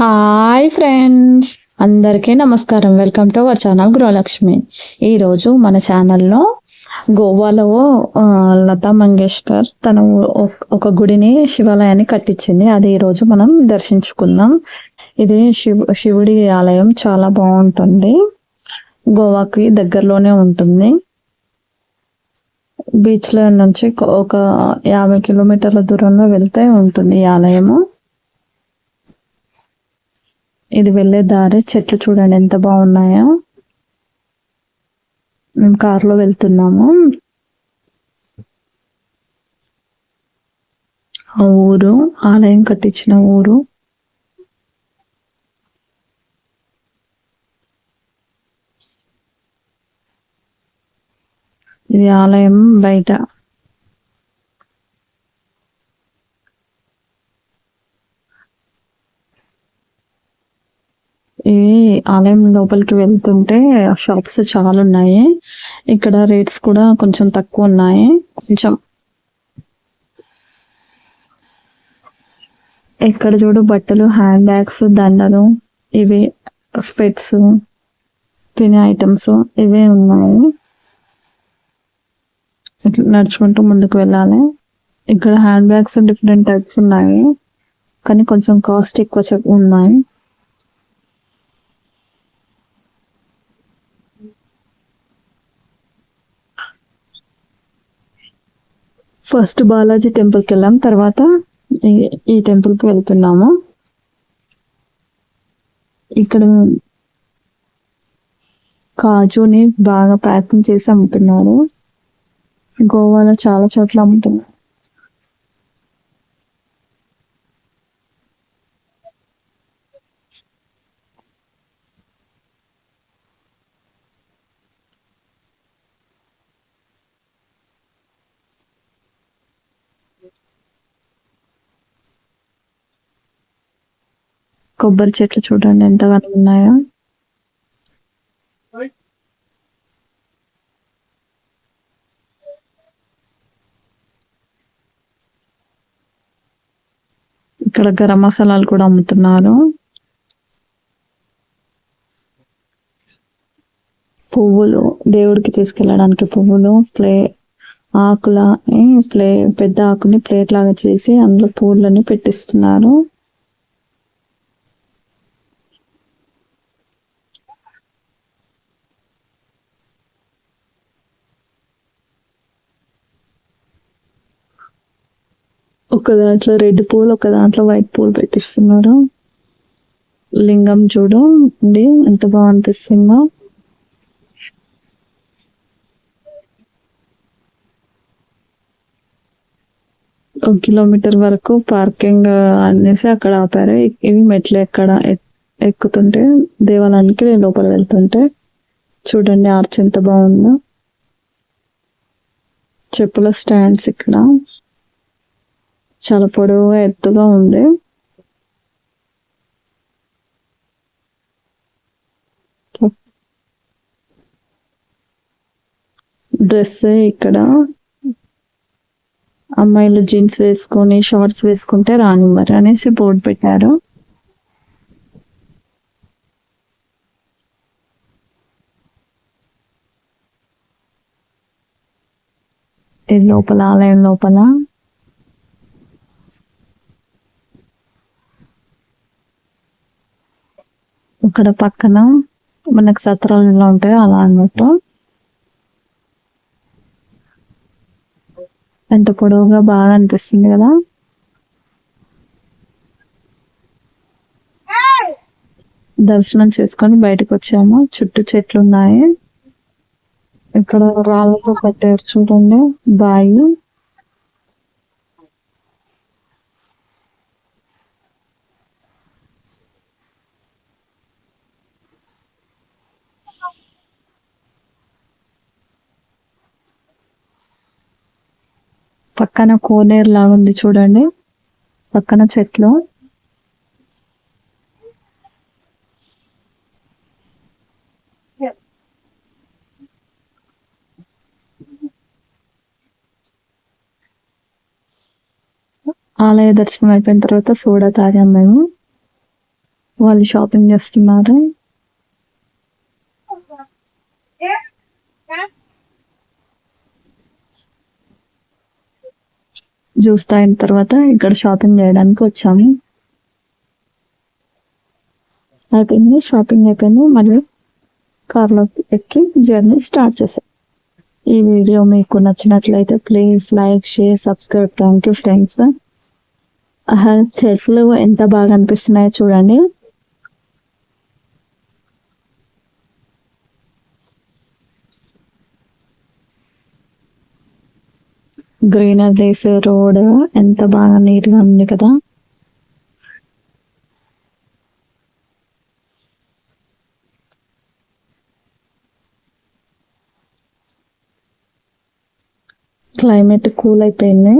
Hi friends అందరికీ నమస్కారం. Welcome to our channel Gruhalakshmi ఈరోజు మన ఛానల్లో గోవాలో లతా మంగేష్కర్ తను ఒక- ఒక గుడిని శివాలయాన్ని కట్టించింది. అది ఈరోజు మనం దర్శించుకుందాం. ఇది శివ శివుడి ఆలయం. చాలా బాగుంటుంది. గోవాకి దగ్గరలోనే ఉంటుంది. బీచ్లో నుంచి ఒక యాభై కిలోమీటర్ల దూరంలో వెళ్తే ఉంటుంది ఈ ఆలయము. ఇది వెళ్ళే దారి చెట్లు చూడండి ఎంత బాగున్నాయో. మేము కారులో వెళ్తున్నాము. ఆ ఊరు ఆలయం కట్టించిన ఊరు. ఇది ఆలయం బయట. ఈ ఆలయం లోపలికి వెళ్తుంటే షాప్స్ చాలా ఉన్నాయి. ఇక్కడ రేట్స్ కూడా కొంచెం తక్కువ ఉన్నాయి. కొంచెం. ఇక్కడ చూడు బట్టలు హ్యాండ్ బ్యాగ్స్ దండలు ఇవి స్పెట్స్ తినే ఐటమ్స్ ఇవే ఉన్నాయి. ఇట్లా నడుచుకుంటూ ముందుకు వెళ్ళాలి. ఇక్కడ హ్యాండ్ బ్యాగ్స్ డిఫరెంట్ టైప్స్ ఉన్నాయి. కానీ కొంచెం కాస్ట్ ఎక్కువ ఉన్నాయి. ఫస్ట్ బాలాజీ టెంపుల్కి వెళ్ళాం. తర్వాత ఈ- టెంపుల్కి వెళ్తున్నాము. ఇక్కడ కాజుని బాగా ప్యాకింగ్ చేసి అమ్ముతున్నారు. గోవాలో చాలా చోట్ల అమ్ముతున్నారు. కొబ్బరి చెట్లు చూడండి ఎంతగానో ఉన్నాయో. ఇక్కడ గరం మసాలాలు కూడా అమ్ముతున్నారు. పువ్వులు దేవుడికి తీసుకెళ్ళడానికి పువ్వులు ప్లే ఆకుల ప్లే పెద్ద ఆకుని ప్లేట్ లాగా చేసి అందులో పూలని పెట్టిస్తున్నారు. ఒక దాంట్లో రెడ్ పూలు ఒక దాంట్లో వైట్ పూలు పెట్టిస్తున్నారు. లింగం చూడు అండి ఎంత బాగా అనిపిస్తుందో ఒక కిలోమీటర్ వరకు పార్కింగ్ అనేసి అక్కడ ఆపారు. ఇవి మెట్లు ఎక్కడ ఎక్- ఎక్కుతుంటే దేవాలయానికి నేను లోపల వెళ్తుంటే. చూడండి ఆర్చ్ ఎంత బాగుందో. చెప్పుల స్టాండ్స్ ఇక్కడ. చాలా పొడవుగా ఎత్తుగా ఉంది. డ్రెస్ ఇక్కడ. అమ్మాయిలు జీన్స్ వేసుకొని షార్ట్స్ వేసుకుంటే రానివ్వరు అనేసి బోర్డు పెట్టారు. ఇది లోపల ఆలయం లోపల. ఇక్కడ పక్కన మనకు సత్రాలు ఎలా ఉంటాయో అలా అన్నట్టు. ఎంత పొడవుగా బాగా అనిపిస్తుంది కదా. దర్శనం చేసుకొని బయటకు వచ్చాము. చుట్టూ చెట్లు ఉన్నాయి. ఇక్కడ రాళ్ళతో కట్టారు చూడండి. బాయి పక్కన కోనేరు లాగా ఉంది చూడండి. పక్కన చెట్లు. ఆలయ దర్శనం అయిపోయిన తర్వాత సోడా తాగాం మేము. వాళ్ళు షాపింగ్ చేస్తున్నారు. జ్యూస్ తాగిన తర్వాత ఇక్కడ షాపింగ్ చేయడానికి వచ్చాము. అయిపోయింది షాపింగ్ అయిపోయింది. మళ్ళీ కార్లో ఎక్కి జర్నీ స్టార్ట్ చేసాం ఈ వీడియో మీకు నచ్చినట్లయితే please like share subscribe thank you friends చెట్లు ఎంత బాగా అనిపిస్తున్నాయో చూడండి. గ్రీనరీస్ రోడ్ ఎంత బాగా నీట్గా ఉంది కదా. క్లైమేట్ కూల్ అయిపోయింది.